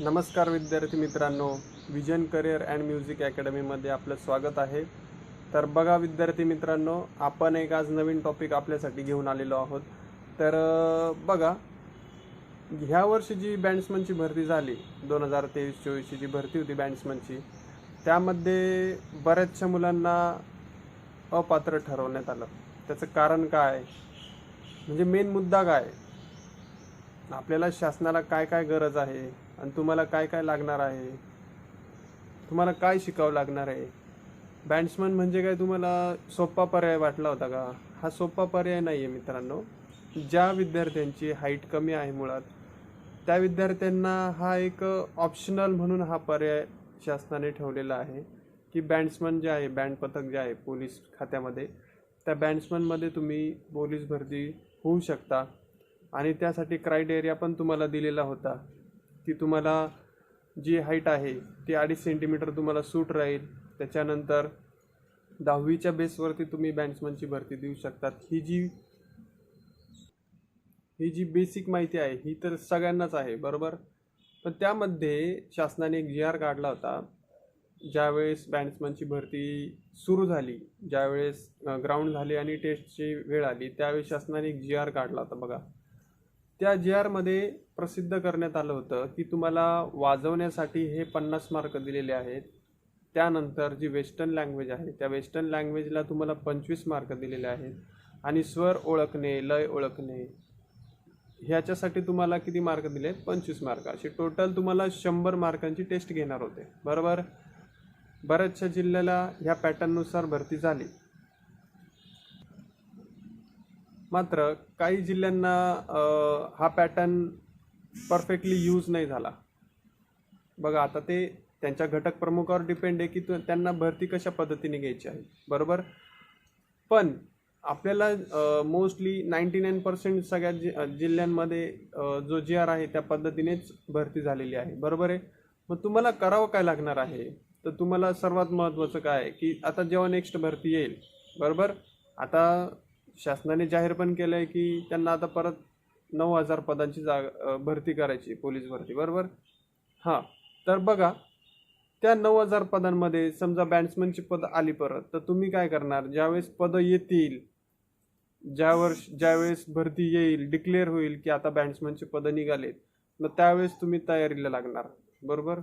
नमस्कार विद्यार्थी मित्रांनो विजन करिअर अँड म्युझिक अकॅडमीमध्ये आपलं स्वागत आहे. तर बघा विद्यार्थी मित्रांनो आपण एक आज नवीन टॉपिक आपल्यासाठी घेऊन आलेलो आहोत. तर बघा ह्या वर्षी जी बँड्समनची भरती झाली दोन हजार तेवीस चोवीसची जी भरती होती बँड्समनची त्यामध्ये बऱ्याचशा मुलांना अपात्र ठरवण्यात आलं. त्याचं कारण काय? म्हणजे मेन मुद्दा काय? आपल्याला शासनाला काय काय गरज आहे? आणि तुम्हाला काय काय लागणार आहे? तुम्हाला काय शिकावं लागणार आहे? बँड्समन म्हणजे काय तुम्हाला सोपा पर्याय वाटला होता का? हा सोपा पर्याय नाही आहे मित्रांनो. ज्या विद्यार्थ्यांची हाईट कमी आहे मुळात त्या विद्यार्थ्यांना हा एक ऑप्शनल म्हणून हा पर्याय शासनाने ठेवलेला आहे की बँड्समन जे आहे बँड पथक जे आहे पोलीस खात्यामध्ये त्या बँड्समनमध्ये तुम्ही पोलीस भरती होऊ शकता. आणि त्यासाठी क्रायटेरिया पण तुम्हाला दिलेला होता. ती तुम्हाला जी हाईट आहे ती अडीच सेंटीमीटर तुम्हाला सूट राहील. त्याच्यानंतर दहावीच्या बेसवरती तुम्ही बँड्समनची भरती देऊ शकतात. ही जी ही जी बेसिक माहिती आहे ही तर सगळ्यांनाच आहे बरोबर? पण त्यामध्ये शासनाने एक जी आर काढला होता. ज्यावेळेस बँड्समनची भरती सुरू झाली ज्यावेळेस ग्राउंड झाली आणि टेस्टची वेळ आली त्यावेळेस शासनाने एक जी आर काढला होता बघा. त्या जी आरमध्ये प्रसिद्ध करण्यात आलं होतं की तुम्हाला वाजवण्यासाठी हे पन्नास मार्क दिलेले आहेत. त्यानंतर जी वेस्टर्न लँग्वेज आहे त्या वेस्टर्न लँग्वेजला तुम्हाला पंचवीस मार्क दिलेले आहेत. आणि स्वर ओळखणे लय ओळखणे ह्याच्यासाठी तुम्हाला किती मार्क दिले? पंचवीस मार्क असे टोटल तुम्हाला शंभर मार्कांची टेस्ट घेणार होते. बरोबर? बऱ्याचशा जिल्ह्याला ह्या पॅटर्ननुसार भरती झाली. मात्र काही जिल्ह्यांना हा पॅटर्न परफेक्टली यूज नाही झाला. बघा आता ते त्यांच्या घटक प्रमुखावर डिपेंड आहे की त्यांना भरती कशा पद्धतीने घ्यायची आहे. बरोबर? पण आपल्याला मोस्टली नाईंटी नाईन पर्सेंट सगळ्या जि जिल्ह्यांमध्ये जो जी आर आहे त्या पद्धतीनेच भरती झालेली आहे. बरोबर आहे? मग तुम्हाला करावं काय लागणार आहे? तर तुम्हाला सर्वात महत्त्वाचं काय आहे की आता जेव्हा नेक्स्ट भरती येईल. बरोबर? आता शासनाने जाहीर पण केलं आहे की त्यांना आता परत नऊ हजार पदांची जाग भरती करायची पोलीस भरती बरोबर? हां. तर बघा त्या नऊ हजार पदांमध्ये समजा बॅट्समनची पदं आली परत तर तुम्ही काय करणार? ज्यावेळेस पदं येतील ज्या वर्ष ज्यावेळेस भरती येईल डिक्लेअर होईल की आता बॅट्समनची पदं निघालेत मग त्यावेळेस तुम्ही तयारीला लागणार बरोबर?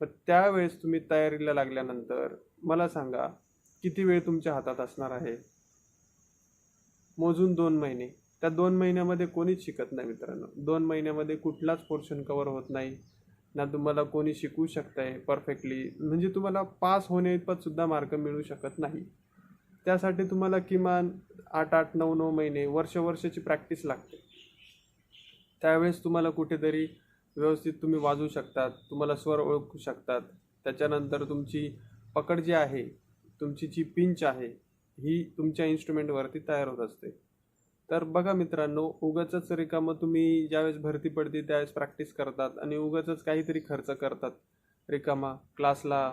पण त्यावेळेस तुम्ही तयारीला लागल्यानंतर मला सांगा किती वेळ तुमच्या हातात असणार आहे? मोजून दोन महिने. त्या दोन महिन्यामध्ये कोणीच शिकत नाही मित्रांनो. दोन महिन्यामध्ये कुठलाच पोर्शन कवर होत नाही. ना तुम्हाला कोणी शिकवू शकतंय परफेक्टली म्हणजे तुम्हाला पास होणे सुद्धा मार्क मिळू शकत नाही. त्यासाठी तुम्हाला किमान आठ आठ नऊ नऊ महिने वर्ष वर्षाची प्रॅक्टिस लागते. त्यावेळेस तुम्हाला कुठेतरी व्यवस्थित तुम्ही वाजवू शकतात तुम्हाला स्वर ओळखू शकतात. त्याच्यानंतर तुमची पकड जी आहे तुमची जी पिंच आहे ही तुमच्या इन्स्ट्रुमेंटवरती तयार होत असते. तर बघा मित्रांनो उगाचंच रिकामं तुम्ही ज्यावेळेस भरती पडते त्यावेळेस प्रॅक्टिस करतात आणि उगाचच काहीतरी खर्च करतात. रिकामा क्लासला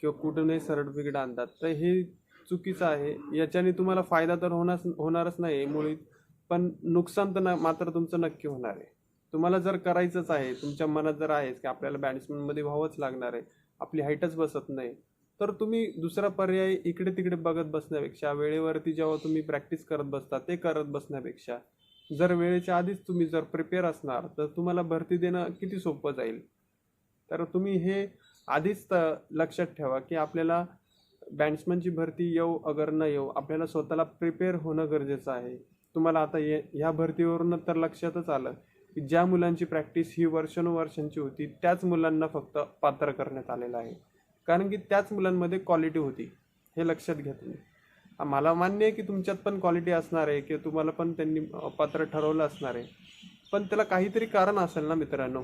किंवा कुठूनही सर्टिफिकेट आणतात. तर हे चुकीचं आहे. याच्याने तुम्हाला फायदा तर होणार होणारच नाही मुळी पण नुकसान तर ना मात्र तुमचं नक्की होणार आहे. तुम्हाला जर करायचंच आहे तुमच्या मनात जर आहेच की आपल्याला बॅट्समनमध्ये व्हावंच लागणार आहे आपली हाईटच बसत नाही तर तुम्ही दुसरा पर्याय इकडे तिकडे बघत बसण्यापेक्षा वेळेवरती जेव्हा तुम्ही प्रॅक्टिस करत बसता ते करत बसण्यापेक्षा जर वेळेच्या आधीच तुम्ही जर प्रिपेअर असणार तर तुम्हाला भरती देणं किती सोपं जाईल? तर तुम्ही हे आधीच त लक्षात ठेवा की आपल्याला बॅट्समनची भरती येऊ अगर न येऊ आपल्याला स्वतःला प्रिपेअर होणं गरजेचं आहे. तुम्हाला आता ये ह्या भरतीवरून तर लक्षातच आलं की ज्या मुलांची प्रॅक्टिस ही वर्षानुवर्षांची होती त्याच मुलांना फक्त पात्र करण्यात आलेलं आहे. कारण की त्याच मुलांमध्ये क्वालिटी होती. हे लक्षात घ्या तुम्ही. मला मान्य आहे की तुमच्यात पण क्वालिटी असणार आहे किंवा तुम्हाला पण त्यांनी पात्र ठरवलं असणार आहे. पण त्याला काहीतरी कारण असेल ना मित्रांनो.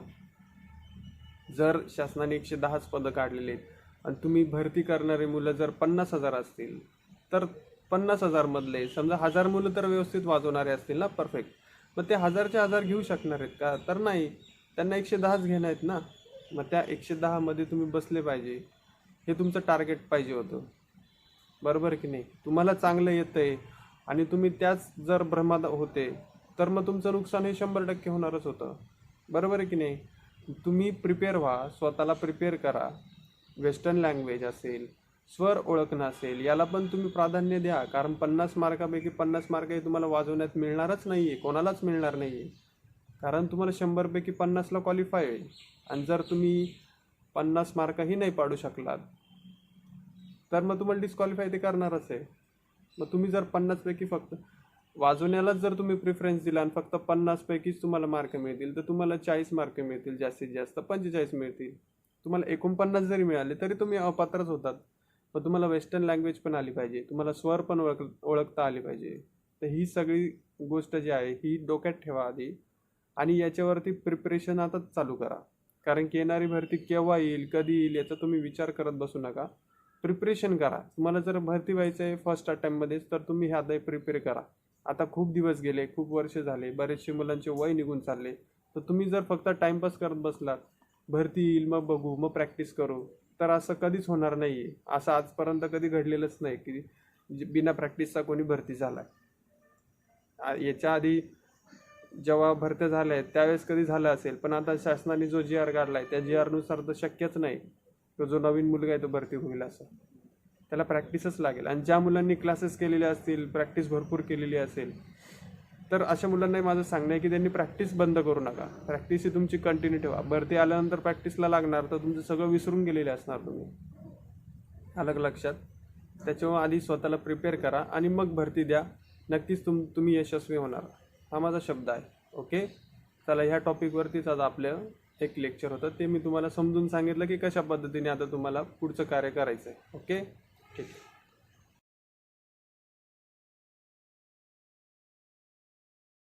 जर शासनाने एकशे दहाच पदं काढलेले आहेत आणि तुम्ही भरती करणारे मुलं जर पन्नास हजार असतील तर पन्नास हजारमधले समजा हजार मुलं तर व्यवस्थित वाजवणारे असतील ना परफेक्ट मग ते हजारचे हजार घेऊ शकणार आहेत का? तर नाही. त्यांना एकशे दहाच घेणं आहेत ना. मग त्या एकशे दहामध्ये तुम्ही बसले पाहिजे. हे तुमचं टार्गेट पाहिजे होतं. बरोबर की नाही? तुम्हाला चांगलं येतं आहे आणि तुम्ही त्याच जर भ्रमात होते तर मग तुमचं नुकसान हे शंभर टक्के होणारच होतं. बरोबर आहे की नाही? तुम्ही प्रिपेअर व्हा स्वतःला प्रिपेअर करा. वेस्टर्न लँग्वेज असेल स्वर ओळखणं असेल याला पण तुम्ही प्राधान्य द्या. कारण पन्नास मार्कापैकी पन्नास मार्क हे तुम्हाला वाजवण्यात मिळणारच नाही आहे कोणालाच मिळणार नाही आहे कारण तुम्हाला शंभरपैकी पन्नासला क्वालिफाय होईल. आणि जर तुम्ही पन्नास मार्कही नाही पाडू शकलात तर मग तुम्हाला डिस्क्वालिफाय ते करणारच आहे. मग तुम्ही जर पन्नासपैकी फक्त वाजवण्यालाच जर तुम्ही प्रिफरन्स दिला आणि फक्त पन्नासपैकीच तुम्हाला मार्क मिळतील तर तुम्हाला चाळीस मार्क मिळतील जास्तीत जास्त पंचेचाळीस मिळतील. तुम्हाला एकोणपन्नास जरी मिळाले तरी तुम्ही अपात्रच होतात. मग तुम्हाला वेस्टर्न लँग्वेज पण आली पाहिजे. तुम्हाला स्वर पण ओळख ओळखता आली पाहिजे. तर ही सगळी गोष्ट जी आहे ही डोक्यात ठेवा आधी. आणि याच्यावरती प्रिपरेशन आताच चालू करा. कारण की येणारी भरती केव्हा येईल कधी येईल याचा तुम्ही विचार करत बसू नका. प्रिपरेशन करा. तुम्हाला जर भरती व्हायचं आहे फर्स्ट अटेम्प्टमध्येच तर तुम्ही ह्या प्रिपेअर करा. आता खूप दिवस गेले खूप वर्ष झाले बरेचसे मुलांचे वय निघून चालले. तर तुम्ही जर फक्त टाइमपास करत बसलात भरती येईल मग बघू मग प्रॅक्टिस करू. तर असं कधीच होणार नाही आहे असं आजपर्यंत कधी घडलेलंच नाही की जे बिना प्रॅक्टिसचा कोणी भरती झाला आहे याच्या आधी जेव्हा भरत्या झाल्या आहेत त्यावेळेस कधी झालं असेल पण आता शासनाने जो जी आर काढला आहे त्या जी आरनुसार तर शक्यच नाही. तो जो नवीन मुलगा आहे तो भरती होईल असं. त्याला प्रॅक्टिसच लागेल. आणि ज्या मुलांनी क्लासेस केलेले असतील प्रॅक्टिस भरपूर केलेली असेल तर अशा मुलांनाही माझं सांगणं आहे की त्यांनी प्रॅक्टिस बंद करू नका. प्रॅक्टिस ही तुमची कंटिन्यू ठेवा. भरती आल्यानंतर प्रॅक्टिसला लागणार तर तुमचं सगळं विसरून गेलेले असणार तुम्ही. अलग लक्षात. त्याच्यामुळे आधी स्वतःला प्रिपेअर करा आणि मग भरती द्या. नक्कीच तुम तुम्ही यशस्वी होणार. हा माझा शब्द आहे. ओके चला ह्या टॉपिकवरतीच आज आपलं एक लेक्चर होतं. ते मी तुम्हाला समजून सांगितलं की कशा पद्धतीने आता तुम्हाला पुढचं कार्य करायचं आहे ओके ठीक. आहे